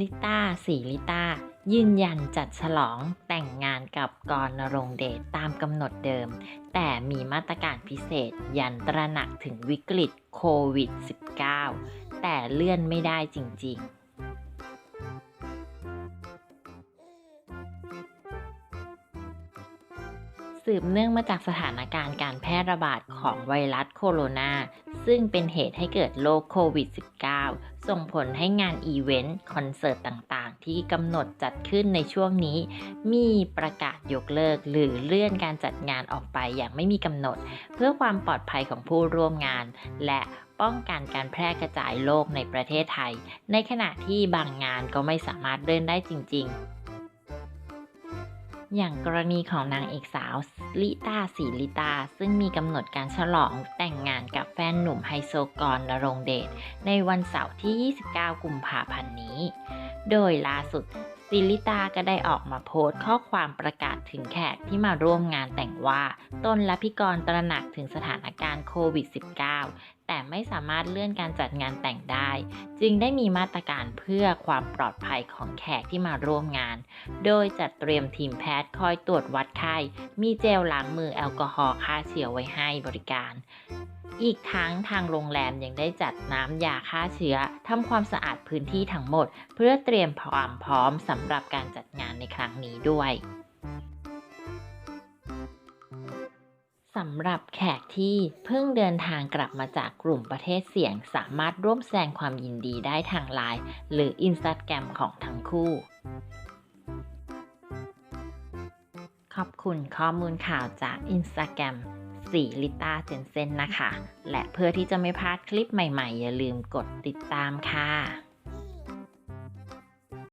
ลิต้าสีลิต้ายืนยันจัดฉลองแต่งงานกับกรณรงเดชตามกำหนดเดิม แต่มีมาตรการพิเศษยันตระหนักถึงวิกฤตโควิด -19 แต่เลื่อนไม่ได้จริงๆ สืบเนื่องมาจากสถานการณ์การแพร่ระบาดของไวรัสโคโรนา ซึ่งเป็นเหตุให้เกิดโรคโควิด -19 ส่งผลให้งานอีเวนต์ คอนเสิร์ตต่างๆ ที่กำหนดจัดขึ้นในช่วงนี้ มีประกาศยกเลิกหรือเลื่อนการจัดงานออกไปอย่างไม่มีกำหนด เพื่อความปลอดภัยของผู้ร่วมงาน และป้องกันการแพร่กระจายโรคในประเทศไทย ในขณะที่บางงานก็ไม่สามารถเลื่อนได้จริง ๆ อย่างกรณีของนางเอกสาวลิตาสีลิตา ซึ่งมีกำหนดการฉลองแต่งงานกับแฟนหนุ่มไฮโซกรณรงค์เดชในวันเสาร์ที่ 29 กุมภาพันธ์นี้ โดยล่าสุด ซิลิตาก็ได้ออกมาโพสต์ข้อความประกาศถึงแขกที่มาร่วมงานแต่งว่าตนและพี่กรตระหนักถึงสถานการณ์โควิด -19 แต่ไม่สามารถเลื่อนการจัดงานแต่งได้ จึงได้มีมาตรการเพื่อความปลอดภัยของแขกที่มาร่วมงาน โดยจัดเตรียมทีมแพทย์คอยตรวจวัดไข้ มีเจลล้างมือแอลกอฮอล์ฆ่าเชื้อไว้ให้บริการ อีกทั้งทางโรงแรมยังได้จัดน้ำยาฆ่าเชื้อทำความสะอาดพื้นที่ทั้งหมด เพื่อเตรียมความพร้อมสำหรับการจัดงานในครั้งนี้ด้วยสำหรับแขกที่เพิ่งเดินทางกลับมาจากกลุ่มประเทศเสี่ยง สามารถร่วมแสดงความยินดีได้ทางไลน์หรืออินสตาแกรมของทั้งคู่ ขอบคุณข้อมูลข่าวจากอินสตาแกรม สีลิต้าเจนเซนนะคะ และเพื่อที่จะไม่พลาดคลิปใหม่ๆ อย่าลืมกดติดตามค่ะ